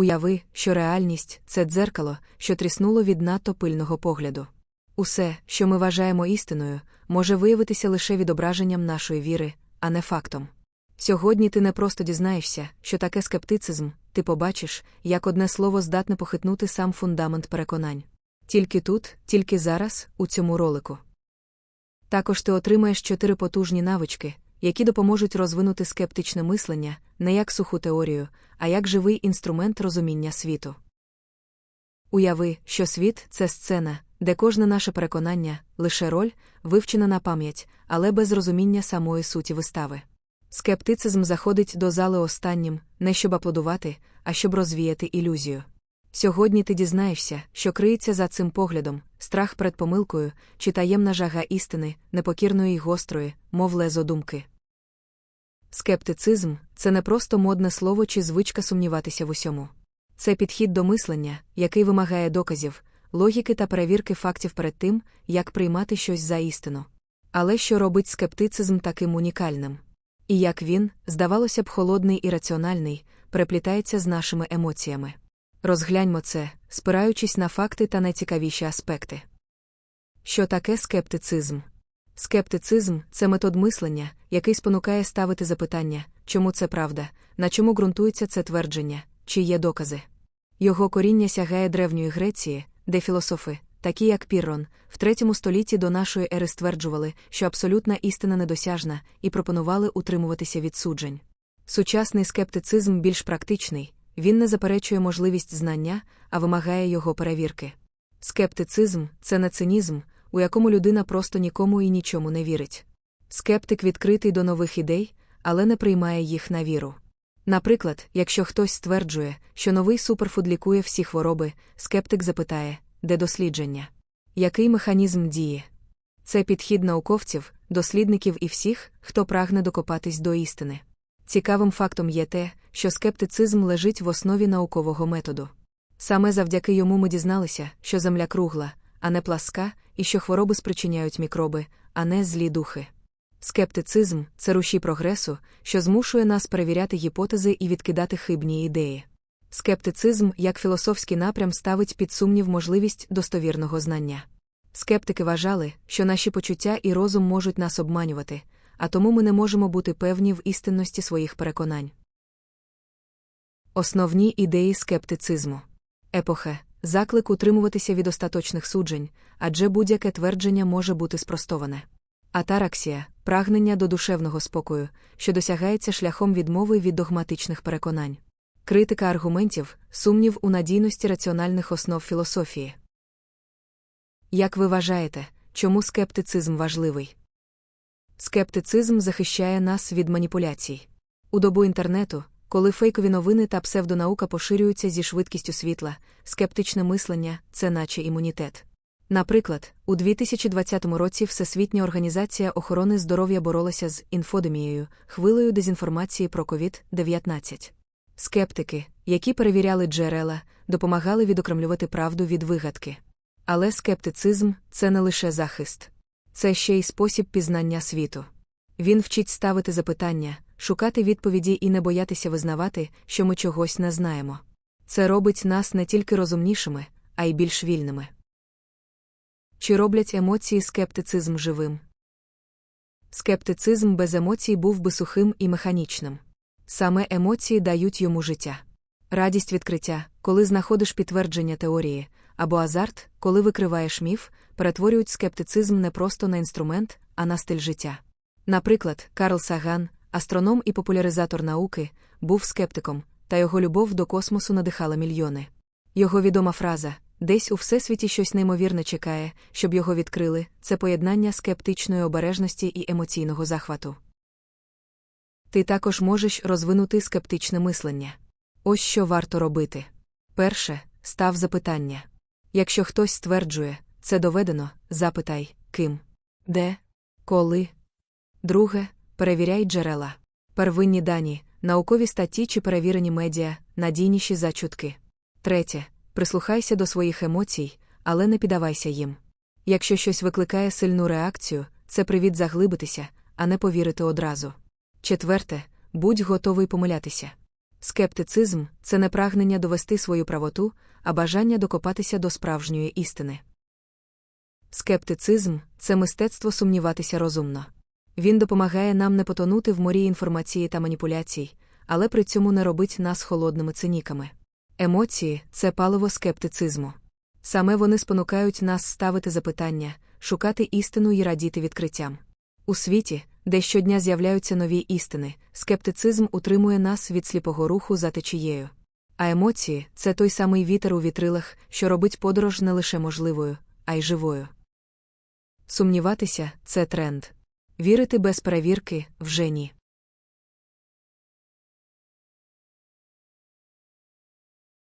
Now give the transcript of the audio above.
Уяви, що реальність це дзеркало, що тріснуло від надто пильного погляду. Усе, що ми вважаємо істиною, може виявитися лише відображенням нашої віри, а не фактом. Сьогодні ти не просто дізнаєшся, що таке скептицизм, ти побачиш, як одне слово здатне похитнути сам фундамент переконань. Тільки тут, тільки зараз, у цьому ролику. Також ти отримаєш чотири потужні навички, які допоможуть розвинути скептичне мислення не як суху теорію, а як живий інструмент розуміння світу. Уяви, що світ це сцена, де кожне наше переконання лише роль, вивчена на пам'ять, але без розуміння самої суті вистави. Скептицизм заходить до зали останнім, не щоб аплодувати, а щоб розвіяти ілюзію. Сьогодні ти дізнаєшся, що криється за цим поглядом, страх перед помилкою, чи таємна жага істини, непокірної й гострої, мов лезо думки. Скептицизм це не просто модне слово чи звичка сумніватися в усьому. Це підхід до мислення, який вимагає доказів, логіки та перевірки фактів перед тим, як приймати щось за істину. Але що робить скептицизм таким унікальним? І як він, здавалося б, холодний і раціональний, переплітається з нашими емоціями. Розгляньмо це, спираючись на факти та найцікавіші аспекти. Що таке скептицизм? Скептицизм це метод мислення, який спонукає ставити запитання, чому це правда, на чому ґрунтується це твердження, чи є докази. Його коріння сягає древньої Греції, де філософи, такі як Піррон, в третьому столітті до нашої ери стверджували, що абсолютна істина недосяжна, і пропонували утримуватися від суджень. Сучасний скептицизм більш практичний, він не заперечує можливість знання, а вимагає його перевірки. Скептицизм це не цинізм, у якому людина просто нікому і нічому не вірить. Скептик відкритий до нових ідей, але не приймає їх на віру. Наприклад, якщо хтось стверджує, що новий суперфуд лікує всі хвороби, скептик запитає, де дослідження? Який механізм діє? Це підхід науковців, дослідників і всіх, хто прагне докопатись до істини. Цікавим фактом є те, що скептицизм лежить в основі наукового методу. Саме завдяки йому ми дізналися, що земля кругла, а не пласка, і що хвороби спричиняють мікроби, а не злі духи. Скептицизм це рушій прогресу, що змушує нас перевіряти гіпотези і відкидати хибні ідеї. Скептицизм як філософський напрям ставить під сумнів можливість достовірного знання. Скептики вважали, що наші почуття і розум можуть нас обманювати, а тому ми не можемо бути певні в істинності своїх переконань. Основні ідеї скептицизму епоха заклик утримуватися від остаточних суджень, адже будь-яке твердження може бути спростоване. Атараксія прагнення до душевного спокою, що досягається шляхом відмови від догматичних переконань. Критика аргументів, сумнів у надійності раціональних основ філософії. Як ви вважаєте, чому скептицизм важливий? Скептицизм захищає нас від маніпуляцій. У добу інтернету, коли фейкові новини та псевдонаука поширюються зі швидкістю світла, скептичне мислення це наче імунітет. Наприклад, у 2020 році Всесвітня організація охорони здоров'я боролася з інфодемією, хвилею дезінформації про COVID-19. Скептики, які перевіряли джерела, допомагали відокремлювати правду від вигадки. Але скептицизм це не лише захист, це ще й спосіб пізнання світу. Він вчить ставити запитання, шукати відповіді і не боятися визнавати, що ми чогось не знаємо. Це робить нас не тільки розумнішими, а й більш вільними. Чи роблять емоції скептицизм живим? Скептицизм без емоцій був би сухим і механічним. Саме емоції дають йому життя. Радість відкриття, коли знаходиш підтвердження теорії, або азарт, коли викриваєш міф, перетворюють скептицизм не просто на інструмент, а на стиль життя. Наприклад, Карл Саган, астроном і популяризатор науки, був скептиком, та його любов до космосу надихала мільйони. Його відома фраза десь у всесвіті щось неймовірне чекає, щоб його відкрили, це поєднання скептичної обережності і емоційного захвату. Ти також можеш розвинути скептичне мислення. Ось що варто робити. Перше, став запитання. Якщо хтось стверджує, це доведено, запитай, ким, де, коли. Друге, перевіряй джерела. Первинні дані, наукові статті чи перевірені медіа, надійніші за чутки. Третє, прислухайся до своїх емоцій, але не піддавайся їм. Якщо щось викликає сильну реакцію, це привід заглибитися, а не повірити одразу. Четверте, будь готовий помилятися. Скептицизм це не прагнення довести свою правоту, а бажання докопатися до справжньої істини. Скептицизм це мистецтво сумніватися розумно. Він допомагає нам не потонути в морі інформації та маніпуляцій, але при цьому не робить нас холодними циніками. Емоції це паливо скептицизму. Саме вони спонукають нас ставити запитання, шукати істину і радіти відкриттям. У світі, де щодня з'являються нові істини, скептицизм утримує нас від сліпого руху за течією. А емоції це той самий вітер у вітрилах, що робить подорож не лише можливою, а й живою. Сумніватися це тренд. Вірити без перевірки вже ні.